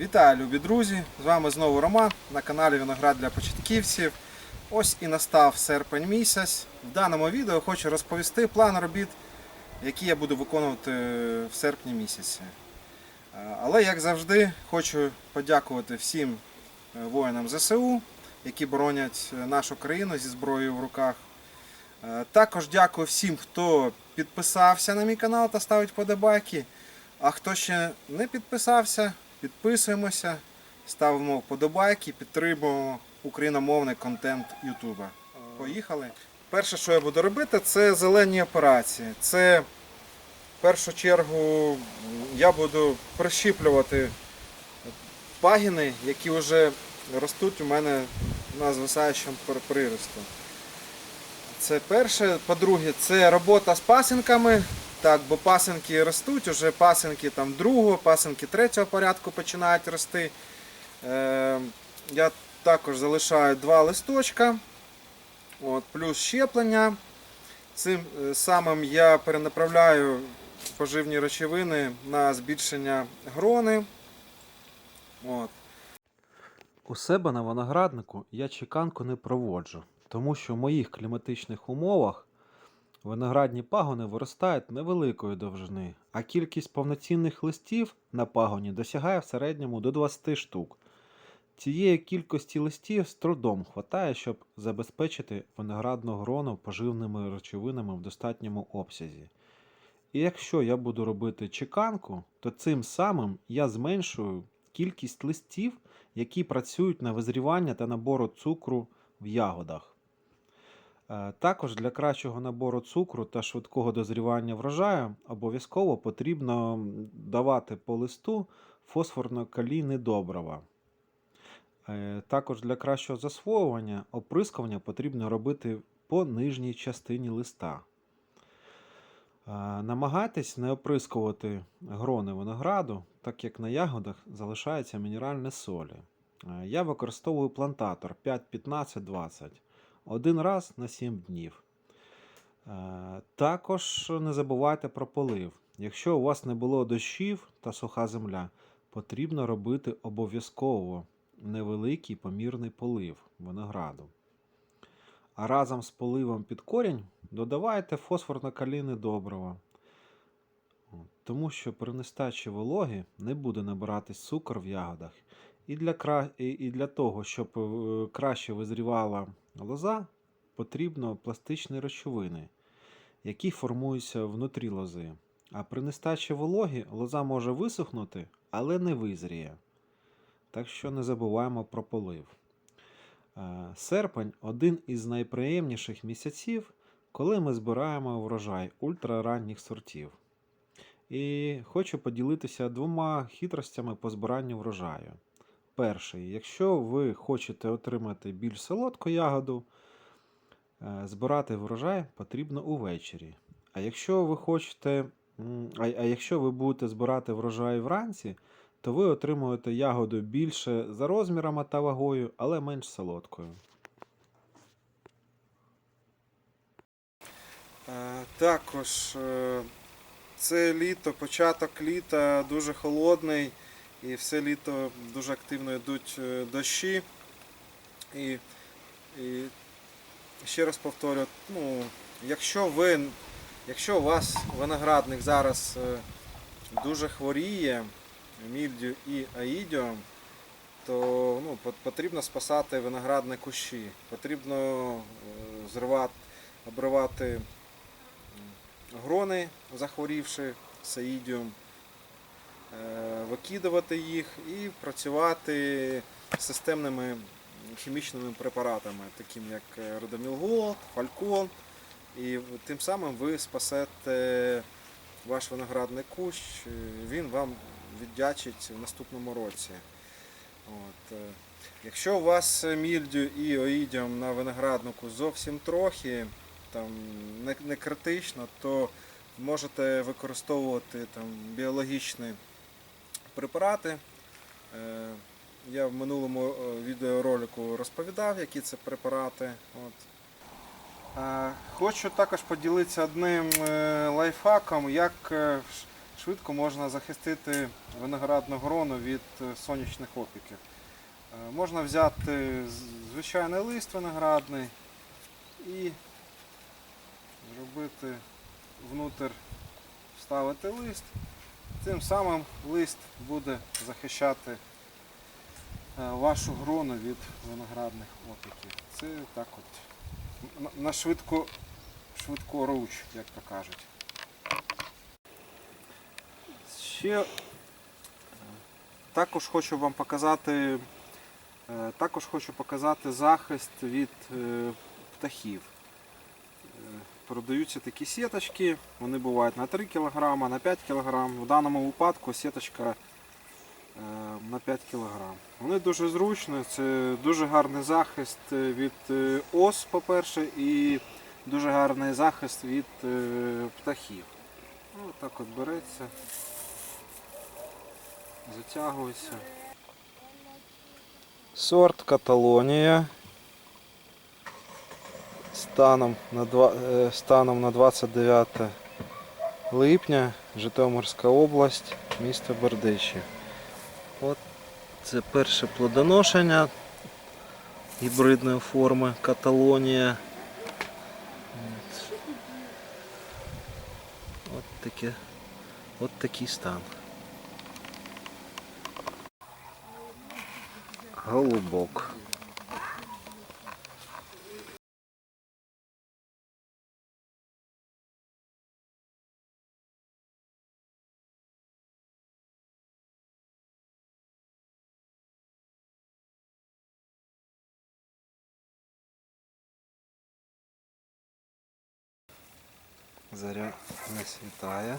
Вітаю, любі друзі! З вами знову Роман на каналі Виноград для початківців. Ось і настав серпень місяць. В даному відео хочу розповісти план робіт, які я буду виконувати в серпні місяці. Е, Але, як завжди, хочу подякувати всім е, воїнам ЗСУ, які боронять е, нашу країну зі зброєю в руках. Е, Також дякую всім, хто підписався на мій канал та ставить подобайки. А хто ще не підписався, підписуємося, ставимо вподобайки, підтримуємо україномовний контент Ютуба. Поїхали. Перше, що я буду робити, це зелені операції. Це в першу чергу я буду прищіплювати пагіни, які вже ростуть у мене на звисаючому приросту. Це перше. По-друге, це робота з пасинками. Так, бо пасинки ростуть, уже пасинки там другого, пасинки третього порядку починають рости. Е, я також залишаю два листочка, от, плюс щеплення. Цим е, самим я перенаправляю поживні речовини на збільшення грони. От. У себе на винограднику я чеканку не проводжу, тому що в моїх кліматичних умовах виноградні пагони виростають невеликої довжини, а кількість повноцінних листів на пагоні досягає в середньому до 20 штук. Цієї кількості листів з трудом хватає, щоб забезпечити виноградну грону поживними речовинами в достатньому обсязі. І якщо я буду робити чеканку, то цим самим я зменшую кількість листів, які працюють на визрівання та набору цукру в ягодах. Е, Також для кращого набору цукру та швидкого дозрівання врожаю обов'язково потрібно давати по листу фосфорно-калійне добрива. Е, Також для кращого засвоювання оприскування потрібно робити по нижній частині листа. Е, Намагайтесь не оприскувати грони винограду, так як на ягодах залишаються мінеральні солі. Я використовую плантатор 5-15-20 один раз на 7 днів. Е, Також не забувайте про полив. Якщо у вас не було дощів та суха земля, потрібно робити обов'язково невеликий помірний полив винограду. А разом з поливом під корінь додавайте фосфорно-калійне добриво. От, Тому що при нестачі вологи не буде набиратись цукор в ягодах. І для, кра... і- для того, щоб е, краще визрівала лоза, потрібно пластичні речовини, які формуються внутрі лози. А при нестачі вологи лоза може висохнути, але не визріє. Так що не забуваємо про полив. Е, Серпень один із найприємніших місяців, коли ми збираємо врожай ультраранніх сортів. І хочу поділитися двома хитростями по збиранню врожаю. Перший, якщо ви хочете отримати більш солодку ягоду, е, збирати врожай потрібно увечері. А якщо ви хочете, а, а якщо ви будете збирати врожай вранці, то ви отримуєте ягоду більше за розмірами та вагою, але менш солодкою. Е, Також е, це літо, початок літа дуже холодний і все літо дуже активно йдуть е, дощі. І, і ще раз повторю, ну, якщо ви, якщо у вас виноградник зараз е, дуже хворіє мільдю і аїдіум, то ну, потрібно спасати виноградні кущі. Потрібно е, зривати, обривати грони, захворівши саїдіум, викидувати їх і працювати системними хімічними препаратами, такими як е, Родомілгол, Фалькон. І тим самим ви спасете ваш виноградний кущ, е, він вам віддячить в наступному році. От. е, Якщо у вас мільдю і оїдіум на винограднику зовсім трохи, там, не, не критично, то можете використовувати там, біологічні препарати. Е, Я в минулому е, відеоролику розповідав, які це препарати. От. Хочу також поділитися одним е, лайфхаком, як швидко можна захистити виноградну грону від сонячних опіків. Можна взяти звичайний лист виноградний і зробити внутрь, вставити лист. Тим самим лист буде захищати е, вашу грону від виноградних опіків. Це так от на- швидко, швидко руч, як то кажуть. Ще також хочу вам показати, е, також хочу показати захист від е, птахів. Е, Продаються такі сіточки, вони бувають на 3 кг, на 5 кг. В даному випадку сіточка е, на 5 кг. Вони дуже зручні, це дуже гарний захист від е, ос, по-перше, і дуже гарний захист від е, птахів. Ну, так от береться, затягується. Сорт Каталонія. Станом на, е, станом на 29 липня, Житомирська область, місто Бердичів. От це перше плодоношення гібридної форми Каталонія. От, таке, от такий стан. Голубок. Заря не світає.